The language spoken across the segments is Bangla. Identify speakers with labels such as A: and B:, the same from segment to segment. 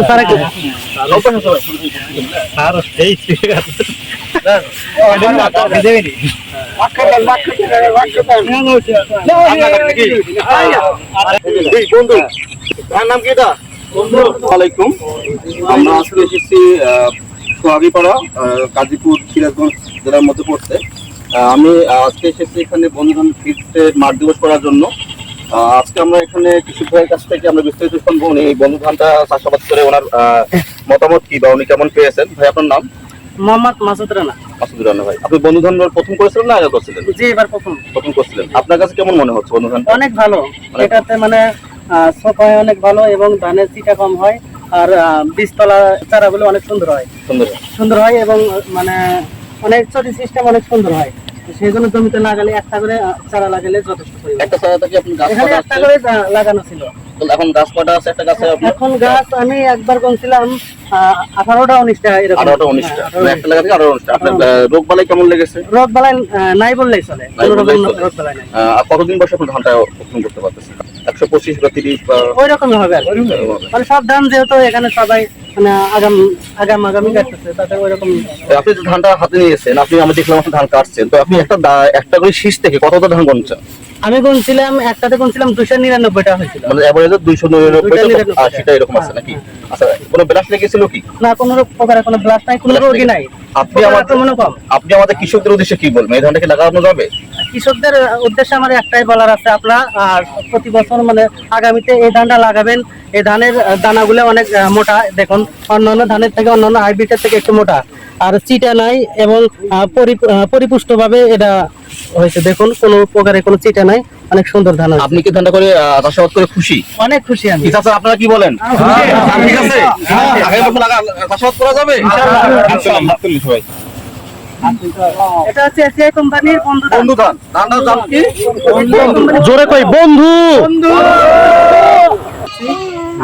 A: স্যার একটু।
B: আর এই ঠিক আছে
C: আসসালামাইকুম আমরা আজকে এসেছি সোহাগীপাড়া আহ, গাজীপুর সিরাজগঞ্জ জেলার মধ্যে পড়ছে আমি আজকে এসেছি এখানে বন্ধুবান্ধব ফিরতে মাঠ দিবস করার জন্য আজকে আমরা এখানে কৃষক ভাইয়ের কাছ থেকে আমরা বিস্তারিত শুনব। উনি এই বন্ধু ধানটা চাষাবাদ করে ওনার মতামত কি বা উনি কেমন পেয়েছেন? ভাই আপনার নাম?
A: মোহাম্মদ মাসুদ রানা।
C: মাসুদুর রহমান ভাই। আপনি বন্ধু ধান প্রথম করেছিলেন না আগে করছিলেন?
A: জি এবার প্রথম।
C: প্রথম করছিলেন। আপনার কাছে কেমন মনে হচ্ছে বন্ধু ধান
A: অনেক ভালো। এটাতে মানে সফাই অনেক ভালো এবং ধানের চিটা কম হয় আর বীজতলা চারাগুলো অনেক সুন্দর হয়।
C: সুন্দর
A: সুন্দর হয় এবং মানে অনেক চটি সিস্টেম অনেক সুন্দর হয়। সেই জন্য জমিতে লাগালে একটা করে চারা লাগালে যথেষ্ট পরিমাণ।
C: একটা চারা থেকে আপনি গাছ
A: এখানে একটা করে লাগানো ছিল।
C: এখন গাছ কটা আছে একটা গাছে
A: এখন গাছ আমি একবার গুনছিলাম আঠারোটা উনিশটা এরকম।
C: আঠারোটা উনিশটা।
A: হ্যাঁ,
C: একটা লাগা থেকে আঠারো উনিশটা। আপনার রোগ বালাই কেমন লেগেছে?
A: রোগ বালাই নাই বললেই চলে।
C: নাই
A: কোনো
C: বললেই
A: রকম
C: চলে।
A: রোগ বালাই নাই
C: কতদিন বয়সে আপনি ধানটা উৎপাদন করতে পারতেছেন? একশো পঁচিশ বা তিরিশ বা
A: ওই রকমই হবে আর মানে সব ধান যেহেতু এখানে সবাই মানে আগাম আগাম আগামী কাটতেছে তাতে ওই রকম
C: আপনি যে ধানটা হাতে নিয়েছেন আপনি আমি দেখলাম আপনি ধান কাটছেন। তো আপনি একটা একটা করে শীষ থেকে কতটা ধান গুনছেন?
A: আমি গুনছিলাম একটাতে গুনছিলাম দুশো নিরানব্বইটা হয়েছিল।
C: মানে অ্যাভারেজে নিরানব্বই
A: দুইটা
C: আশিটা এরকম আছে নাকি? আচ্ছা কোনো ব্লাস লেগেছিল কি?
A: না কোনো প্রকারের কোনো ব্লাস্ট নাই কোনো রোগী নাই।
C: আপনি আমাদের
A: কম।
C: আপনি আমাদের কৃষকদের উদ্দেশ্যে কি বলবেন? এই ধানটাকে লাগানো যাবে?
A: কৃষকদের উদ্দেশ্যে আমার একটাই বলার আছে আপনারা আর প্রতি বছর মানে আগামীতে এই ধানটা লাগাবেন। এই ধানের দানাগুলো অনেক মোটা। দেখুন অন্যান্য ধানের থেকে অন্যান্য হাইব্রিডের থেকে একটু মোটা। আর চিটা নাই এবং পরিপুষ্টভাবে এটা হয়েছে। দেখুন কোনো প্রকারে কোনো চিটা নাই। অনেক সুন্দর ধান আছে
C: আপনি কি ধানটা করে চাষাবাদ করে খুশি?
A: অনেক খুশি আমি।
C: ঠিক আছে আপনারা কি বলেন? ঠিক আছে। আগামী বছর চাষাবাদ করা যাবে? সবাই।
A: এটা হচ্ছে এসিআই কোম্পানির বন্ধু
C: বন্ধু ধান। ধানটার দাম কি?
B: জোরে কই বন্ধু।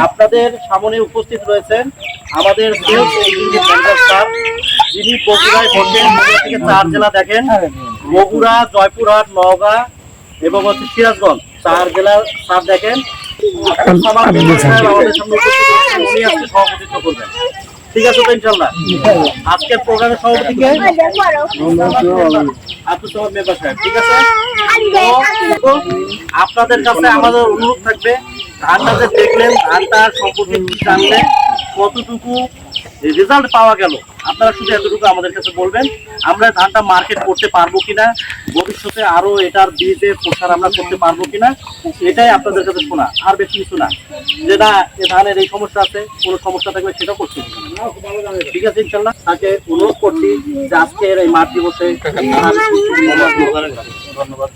D: আপনাদের সামনে উপস্থিত রয়েছেন আমাদের যিনি বগুড়ায় বসেন থেকে চার জেলা দেখেন। বগুড়া জয়পুরহাট নওগাঁ এবং হচ্ছে সিরাজগঞ্জ। চার জেলার স্যার দেখেন সভাপতিত্ব করবেন। ঠিক আছে তো ইনশাল্লাহ আজকের প্রোগ্রামের সভাপতি কে? মেম্বার সাহেব ঠিক আছে? আপনাদের কাছে আমাদের অনুরোধ থাকবে ধানটা যে দেখলেন ধানটা সম্পর্কে কি জানলেন কতটুকু রেজাল্ট পাওয়া গেল। আপনারা শুধু এতটুকু আমাদের কাছে বলবেন আমরা ধানটা মার্কেট করতে পারব কিনা ভবিষ্যতে আরও এটার বীজে প্রসার আমরা করতে পারব কিনা এটাই আপনাদের কাছে শোনা আর বেশি কিছু না। যে না এ ধানের এই সমস্যা আছে কোনো সমস্যা থাকলে সেটা করছি ঠিক আছে ইনশাল্লাহ তাকে অনুরোধ করছি যে আজকের এই মাঠ দিবসে ধন্যবাদ।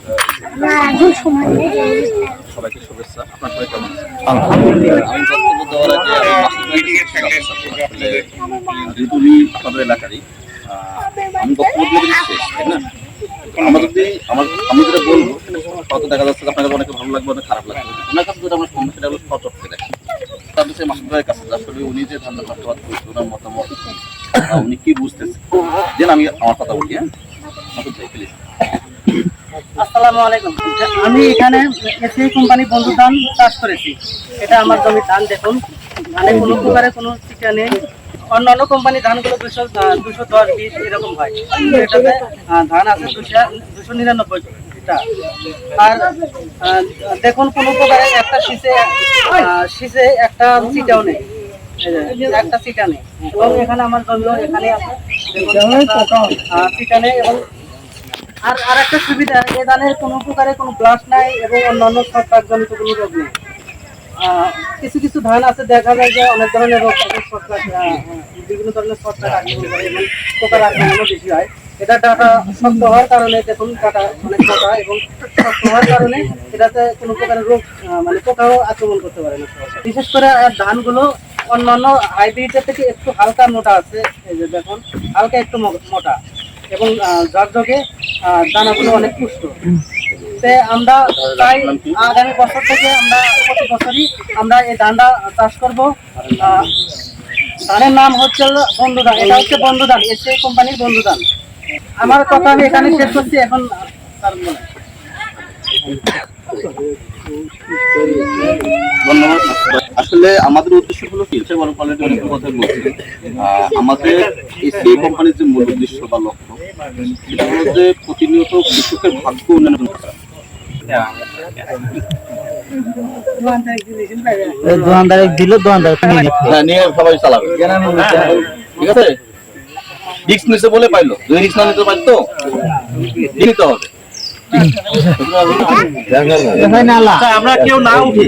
C: সবাইকে শুভেচ্ছা। আপনার সবাই কেমন আছেন? ভাইকে আসলে যেহেতু উনি আপনাদের এলাকারই। আমি বক্তব্য দিয়ে দিচ্ছি তাই না? তো আমার যদি আমার আমি যেটা বলব সেটা দেখা যাচ্ছে আপনাদের অনেকে ভালো লাগবে অনেক খারাপ লাগবে ওনার কাছে যেটা আমরা শুনব সেটা হলো সচক দেখি তার হচ্ছে মাসুদ ভাইয়ের কাছে আসলে উনি যে ধান্দা চাষাবাদ করছে ওনার মতামত উনি কি বুঝতেছে আমি আমার কথা বলি হ্যাঁ? মাসুদ ভাই প্লিজ
A: আমি এখানে এসিআই কোম্পানি বন্ধু ধান চাষ করেছি। এটা আমার জমির ধান, দেখুন। ধানে কোনো প্রকারে কোনো চিটা নেই। অন্যান্য কোম্পানি ধানগুলো দুশো দুশো দশ বিশ এরকম হয়। এটাতে ধান আছে দুশো দুশো নিরানব্বই। আর দেখুন কোনো প্রকারে একটা শীষে শীষে একটা চিটাও নেই। একটা চিটা নেই। এবং এখানে আমার জমিও এখানে আছে। চিটা নেই এবং আর আর একটা সুবিধা এই ধানের কোনো প্রকারে কোনো ব্লাস নাই এবং অন্যান্য ছত্রাক কোনো রোগ নেই। কিছু কিছু ধান আছে দেখা যায় যে অনেক ধরনের রোগ থাকে বিভিন্ন ধরনের ছত্রাক আক্রমণ করে এবং পোকার আক্রমণও বেশি হয়। এটা ডাটা শক্ত হওয়ার কারণে দেখুন ডাটা অনেক মোটা এবং শক্ত হওয়ার কারণে এটাতে কোনো প্রকারের রোগ মানে পোকাও আক্রমণ করতে পারে না। বিশেষ করে ধানগুলো অন্যান্য হাইব্রিডের থেকে একটু হালকা মোটা আছে। এই যে দেখুন হালকা একটু মোটা এবং ঝকঝকে আহ, দানাগুলো অনেক পুষ্ট। আমরা চাই আগামী বছর থেকে আমরা প্রতি বছরই আমরা এই ধানটা চাষ করব। ধানের নাম হচ্ছে বন্ধুধান। এটা হচ্ছে বন্ধুধান। এসে কোম্পানির বন্ধুধান। আমার কথা আমি এখানে শেষ করছি এখন
C: ধন্যবাদ। আসলে আমাদের উদ্দেশ্য হলো কি সে বড় কোয়ালিটি অনেক কথা আহ, আমাদের এসিআই কোম্পানির যে মূল উদ্দেশ্য বা লক্ষ্য যে প্রতিনিয়ত কৃষকের ভাগ্য উন্নয়ন করা।
A: দোকানদার দিল দোকানদার
C: হ্যাঁ নিয়ে সবাই চালাবে। ঠিক আছে? রিক্স নিছে বলে পাইলো। যদি রিক্স না নিতে পারতো নিতে হবে।
D: আচ্ছা, আমরা কেউ না উঠি।